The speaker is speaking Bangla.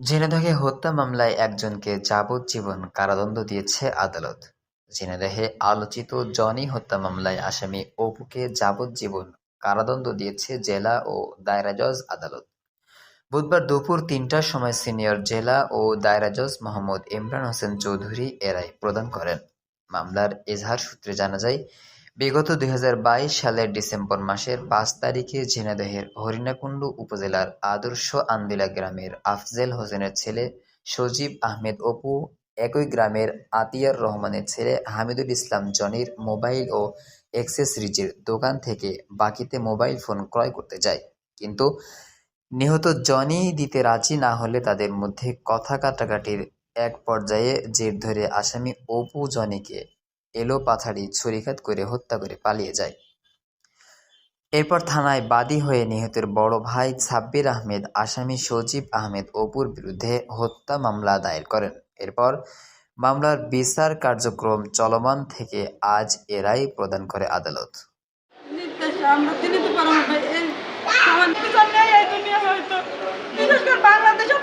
ঝিনাইদহে হত্যা মামলায় একজনকে যাবজ্জীবন কারাদণ্ড দিয়েছে আদালত। ঝিনাইদহে আলোচিত জনি হত্যা মামলায় আসামি অপুকে যাবজ্জীবন কারাদণ্ড দিয়েছে জেলা ও দায়রা জজ আদালত। বুধবার দুপুর তিনটার সময় সিনিয়র জেলা ও দায়রা জজ মোহাম্মদ ইমরান হোসেন চৌধুরী এরাই প্রদান করেন। মামলার এজাহার সূত্রে জানা যায় বিগত দুই হাজার বাইশ সালের ডিসেম্বর মাসের পাঁচ তারিখে ঝিনাইদহের হরিণাকুণ্ডু উপজেলার আদর্শ আন্দিলা গ্রামের আফজেল হোসেনের ছেলে সজীব আহমেদ অপু, একই গ্রামের আতিয়ার রহমানের ছেলে হামিদুল ইসলাম জনির মোবাইল ও অ্যাক্সেসরিজের দোকান থেকে বাকিতে মোবাইল ফোন ক্রয় করতে যায়। কিন্তু নিহত জনি দিতে রাজি না হলে তাদের মধ্যে কথা কাটাকাটির এক পর্যায়ে জের ধরে আসামি অপু জনিকে এলো পাথাড়ি ছুরিকাত করে হত্যা করে পালিয়ে যায়। এরপর থানায় বাদী হয়ে নিহতের বড় ভাই সাব্বির আহমেদ আসামি সজীব আহমেদ অপুর বিরুদ্ধে হত্যা মামলা দায়ের করেন। এরপর মামলার বিচার কার্যক্রম চলমান থেকে আজ এরাই প্রদান করে আদালত। বাংলাদেশে